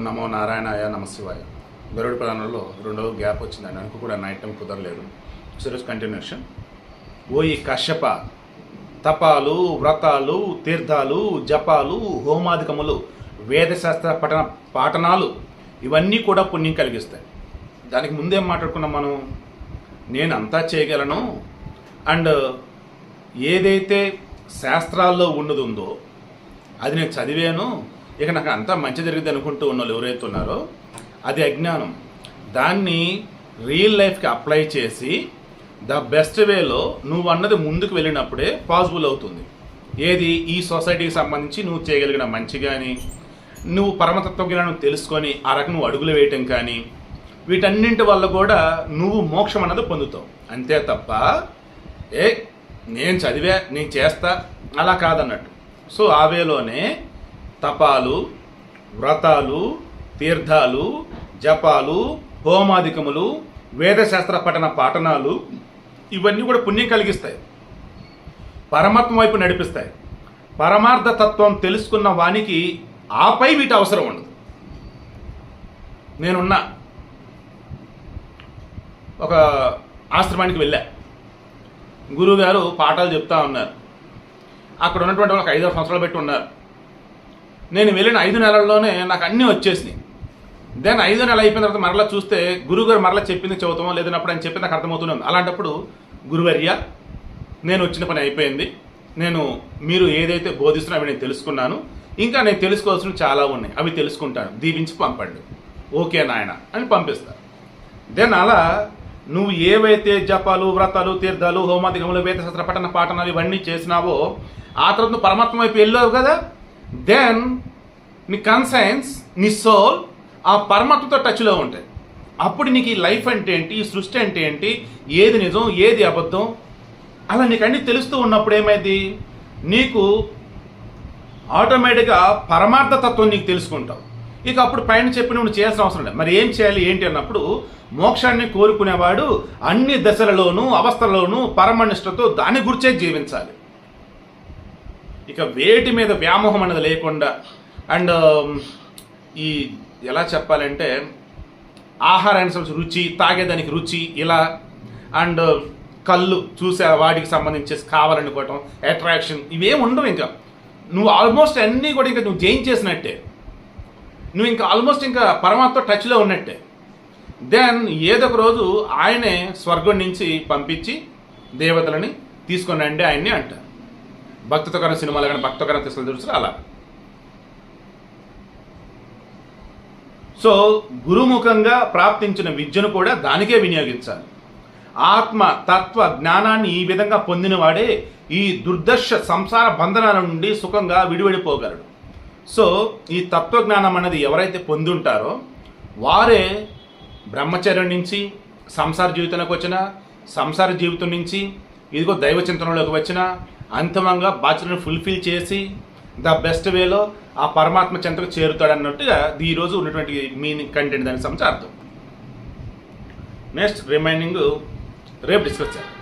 ఓం నమో నారాయణాయ నమశివాయ. గరుడు ప్రాణంలో రెండవ గ్యాప్ వచ్చిందండి. అనుకు కూడా నైట్ టైం కుదరలేదు. Series continuation. ఓ ఈ కశ్యప తపాలు వ్రతాలు తీర్థాలు జపాలు హోమాధికములు వేదశాస్త్ర పఠన పాఠనాలు ఇవన్నీ కూడా పుణ్యం కలిగిస్తాయి. దానికి ముందేం మాట్లాడుకున్నాం మనం? నేను అంతా చేయగలను. అండ్ ఏదైతే శాస్త్రాల్లో ఉన్నది ఉందో అది నేను చదివాను ఇక నాకు అంతా మంచి జరిగింది అనుకుంటూ ఉన్న వాళ్ళు ఎవరైతే ఉన్నారో అది అజ్ఞానం. దాన్ని రియల్ లైఫ్కి అప్లై చేసి ద బెస్ట్ వేలో నువ్వు అన్నది ముందుకు వెళ్ళినప్పుడే పాసిబుల్ అవుతుంది. ఏది? ఈ సొసైటీకి సంబంధించి నువ్వు చేయగలిగిన మంచి కానీ నువ్వు పరమతత్వ జ్ఞానం తెలుసుకొని ఆ రకం నువ్వు అడుగులు వేయటం కానీ వీటన్నింటి వల్ల కూడా నువ్వు మోక్షం అన్నది పొందుతావు. అంతే తప్ప ఏ నేను చదివా నేను చేస్తా అలా కాదన్నట్టు. సో ఆ వేలోనే తపాలు వ్రతాలు తీర్థాలు జపాలు హోమాధికములు వేదశాస్త్ర పఠన పాఠనాలు ఇవన్నీ కూడా పుణ్యం కలిగిస్తాయి. పరమాత్మ వైపు నడిపిస్తాయి. పరమార్థ తత్వం తెలుసుకున్న వానికి ఆపై వీటి అవసరం ఉండదు. నేనున్నా. ఒక ఆశ్రమానికి వెళ్ళా. గురువుగారు పాఠాలు చెప్తా ఉన్నారు. అక్కడ ఉన్నటువంటి వాళ్ళకి ఐదారు సంవత్సరాలు పెట్టి ఉన్నారు. నేను వెళ్ళిన ఐదు నెలల్లోనే నాకు అన్నీ వచ్చేసినాయి. దెన్ ఐదు నెలలు అయిపోయిన తర్వాత మరలా చూస్తే గురువుగారు మరలా చెప్పింది చదువుతామో లేదన్నప్పుడు ఆయన చెప్పింది నాకు అర్థమవుతూనే ఉంది. అలాంటప్పుడు గురువర్య నేను వచ్చిన పని అయిపోయింది. నేను మీరు ఏదైతే బోధిస్తున్నా అవి నేను తెలుసుకున్నాను. ఇంకా నేను తెలుసుకోవాల్సినవి చాలా ఉన్నాయి. అవి తెలుసుకుంటాను. దీవించి పంపండి. ఓకే నాయన అని పంపిస్తాను దెన్ అలా నువ్వు ఏవైతే జపాలు వ్రతాలు తీర్థాలు హోమాధికములు వేదశాస్త్ర పఠన పాఠనాలు ఇవన్నీ చేసినావో ఆ తర్వాత నువ్వు పరమాత్మ వైపు వెళ్ళావు కదా? దెన్ నీ కన్సైన్స్ నీ సోల్ ఆ పరమాత్మతో టచ్లో ఉంటాయి. అప్పుడు నీకు ఈ లైఫ్ అంటే ఏంటి? ఈ సృష్టి అంటే ఏంటి? ఏది నిజం? ఏది అబద్ధం? అలా నీకు అన్ని తెలుస్తూ ఉన్నప్పుడు ఏమైంది? నీకు ఆటోమేటిక్గా పరమార్థ తత్వం నీకు తెలుసుకుంటావు. ఇక అప్పుడు పైన చెప్పి నువ్వు చేయాల్సిన అవసరం లేదు. మరి ఏం చేయాలి ఏంటి అన్నప్పుడు మోక్షాన్ని కోరుకునేవాడు అన్ని దశలలోనూ అవస్థలలోనూ పరమనిష్టతో దాని గురించే జీవించాలి. ఇక వేటి మీద వ్యామోహం అనేది లేకుండా అండ్ ఈ ఎలా చెప్పాలంటే ఆహారానికి సంబంధించి రుచి తాగేదానికి రుచి ఇలా అండ్ కళ్ళు చూసే వాటికి సంబంధించి కావాలనుకోవటం అట్రాక్షన్ ఇవేం ఉండవు ఇంకా. నువ్వు ఆల్మోస్ట్ అన్నీ కూడా ఇంకా నువ్వు జయించేసినట్టే నువ్వు ఇంకా ఆల్మోస్ట్ ఇంకా పరమాత్మ టచ్లో ఉన్నట్టే. దెన్ ఏదో ఒక రోజు ఆయనే స్వర్గం నుంచి పంపించి దేవతలని తీసుకొని రండి ఆయన్ని అంటారు. భక్తితో కన్నా సినిమాలు కానీ భక్తితో కన్నా తీసుకొని చూస్తారు అలా. సో గురుముఖంగా ప్రాప్తించిన విద్యను కూడా దానికే వినియోగించాలి. ఆత్మ తత్వ జ్ఞానాన్ని ఈ విధంగా పొందినవాడే ఈ దుర్దర్శ సంసార బంధనాల నుండి సుఖంగా విడివడిపోగలడు. సో ఈ తత్వజ్ఞానం అనేది ఎవరైతే పొంది ఉంటారో వారే బ్రహ్మచర్యం నుంచి సంసార జీవితంలోకి వచ్చిన సంసార జీవితం నుంచి ఇదిగో దైవ చింతనలోకి వచ్చిన అంతిమంగా బాధ్యతను ఫుల్ఫిల్ చేసి ద బెస్ట్ వేలో ఆ పరమాత్మ చెంతకు చేరుతాడు అన్నట్టుగా ఈ రోజు ఉన్నటువంటి మీనింగ్ కంటెంట్ దానికి సంబంధించి అర్థం. నెక్స్ట్ రిమైనింగ్ రేపు డిస్కస్ చేద్దాం.